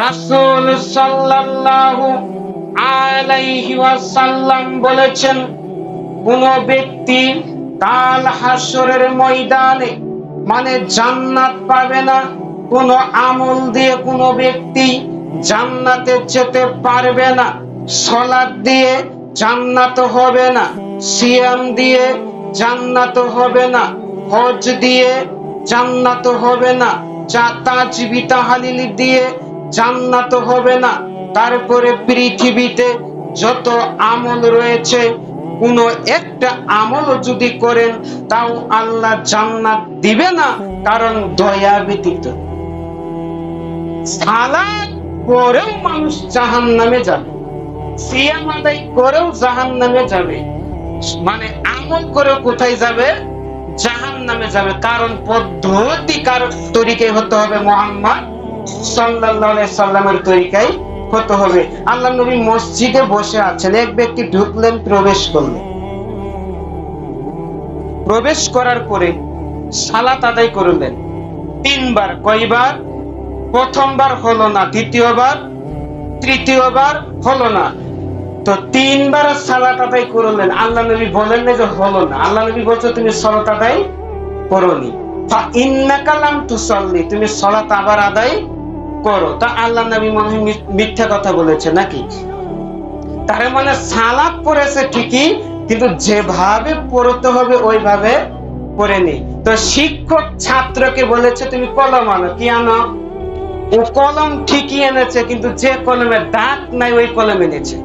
রাসূল সাল্লাল্লাহু আলাইহি ওয়াসাল্লাম বলেছেন, কোন ব্যক্তি কাল হাসরের ময়দানে মানে জান্নাত পাবে না, কোন আমল দিয়ে কোন ব্যক্তি জান্নাতে যেতে পারবে না, সলাদ দিয়ে জান্নাত হবে না, সিয়াম দিয়ে জান্নাত হবে না, হজ দিয়ে জান্নাত হবে না, যা তাজবি তাহালিলি দিয়ে জান্নাত হবে না। তারপরে পৃথিবীতে যত আমল রয়েছে, কোন একটা আমল যদি করেন, তাও আল্লাহ জান্নাত দিবে না, কারণ দয়া ব্যতীত। করেও মানুষ জাহান নামে যাবে। সিয়াম আদায় করেও জাহান নামে যাবে। মানে আমল করেও কোথায় যাবে? জাহান নামে যাবে। কারণ পদ্ধতি কার তরিকায় হতে হবে মোহাম্মদ। আলাইহি সাল্লামের তরিকায় হতে হবে। আল্লাহ নবী মসজিদে বসে আছেন, এক ব্যক্তি ঢুকলেন, প্রবেশ করলেন। প্রবেশ করার পরে সালাত আদায় করলেন। তিনবার, কয়বার? প্রথমবার হলো না, দ্বিতীয়বার? তৃতীয়বার হলো না। তো তিনবার সালাত আদায় করলেন। আল্লাহ নবী বলেন না যে হলো না। আল্লাহ নবী বলছে, তুমি সালাত আদায় করনি। লাম তুমি সালাত আবার আদায় করো। তা আল্লাহ নবী মনে হয় মিথ্যা কথা বলেছে নাকি? তার মানে সালাত পড়েছে ঠিকই, কিন্তু যেভাবে পড়তে হবে ওইভাবে পড়ে নেই তো শিক্ষক ছাত্রকে বলেছে, তুমি কলম আনো। কি আনো? ও কলম ঠিকই এনেছে, কিন্তু যে কলমের দাঁত নাই, ওই কলম এনেছে।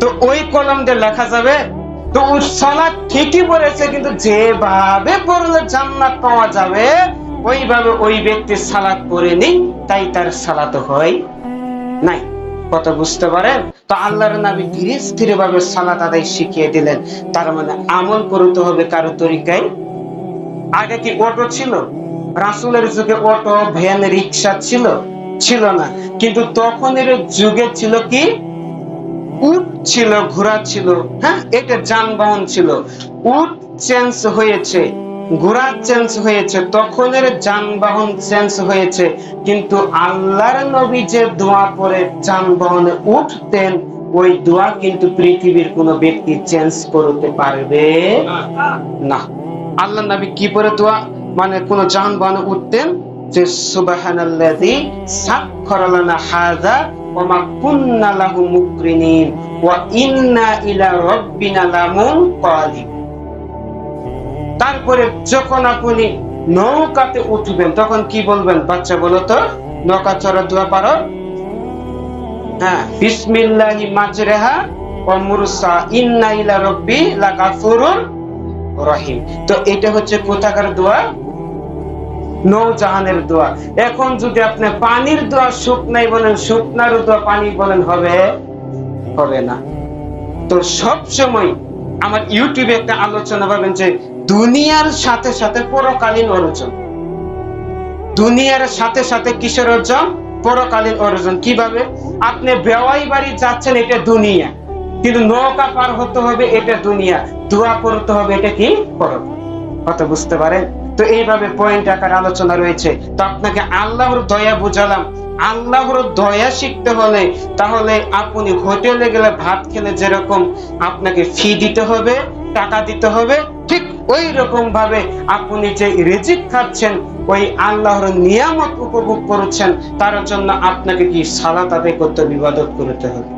তো ওই কলম দিয়ে লেখা যাবে, তো ও সলাৎ ঠিকই বলেছে কিন্তু যেভাবে পড়লে জান্নাত পাওয়া যাবে ওইভাবে ওই ব্যক্তি সালাত পড়ে নি তাই তার সালাত হয় নাই। কত বুঝতে পারেন? তো আল্লাহর নবী ধীরে স্থির ভাবে সালাত আদায় শিখিয়ে দিলেন। তার মানে আমল করতে হবে কারও তরিকায়। আগে কি অটো ছিল? রাসূলের যুগে অটো, ভ্যান রিক্সা ছিল? ছিল না। কিন্তু তখনের যুগে ছিল কি? উট ছিল, ঘোড়া ছিল হ্যাঁ? এটা যানবাহন ছিল। উট চেঞ্জ হয়েছে। ঘোড়া চেঞ্জ হয়েছে, তখনের যানবাহন চেঞ্জ হয়েছে, কিন্তু আল্লাহর নবী যে দোয়া পরে যানবাহনে উঠতেন, ওই দোয়া কিন্তু পৃথিবীর কোনো ব্যক্তি চেঞ্জ করতে পারবে না। আল্লাহ নবী কি পরে দোয়া? মানে কোন যানবাহনে উঠতেন যে, সুবহানাল্লাযী সাখখারা লানা হাযা ওয়া মা কুন্না লাহু মুকরিনিন ওয়া ইন্না ইলা রাব্বিনা লামুনকালিব। তারপরে যখন আপনি নৌকাতে উঠবেন, তখন কি বলবেন বাচ্চা বলো তো? নৌকা চড়ার দোয়া পারো? হ্যাঁ বিসমিল্লাহি মাজরাহা ওয়া মুরসা, ইন্না ইলা রাব্বি লাগাফুরুর রহিম। তো এটা হচ্ছে কোথাকার দোয়া? নৌজাহানের দোয়া। এখন যদি আপনি পানির দোয়া শুকনাই বলেন, শুকনার দোয়া পানি বলেন, হবে? হবে না। তো সব সময় আমার ইউটিউবে একটা আলোচনা পাবেন যে দুনিয়ার সাথে সাথে পরকালীন অর্জন। দুনিয়ার সাথে সাথে কিসের অর্জন? পরকালীন অর্জন। কীভাবে? আপনি বেওয়াই বাড়ি যাচ্ছেন, এটা দুনিয়া। কিন্তু নৌকা পার হতে হবে, এটা দুনিয়া। দোয়া করতে হবে, এটা কি? পরকাল কথা বুঝতে পারেন? তো এইভাবে পয়েন্ট আকার আলোচনা রয়েছে। তো আপনাকে আল্লাহর দয়া বুঝালাম। আল্লাহর দয়া শিখতে হলে তাহলে আপনি হোটেলে গেলে ভাত খেলে যেরকম আপনাকে ফি দিতে হবে, টাকা দিতে হবে, ঠিক ওই রকম ভাবে আপনি যে রিজিক খাচ্ছেন, ওই আল্লাহর নিয়ামত উপভোগ করছেন, তার জন্য আপনাকে কি সালাত আদায় করতে বিবাদত করতে হবে?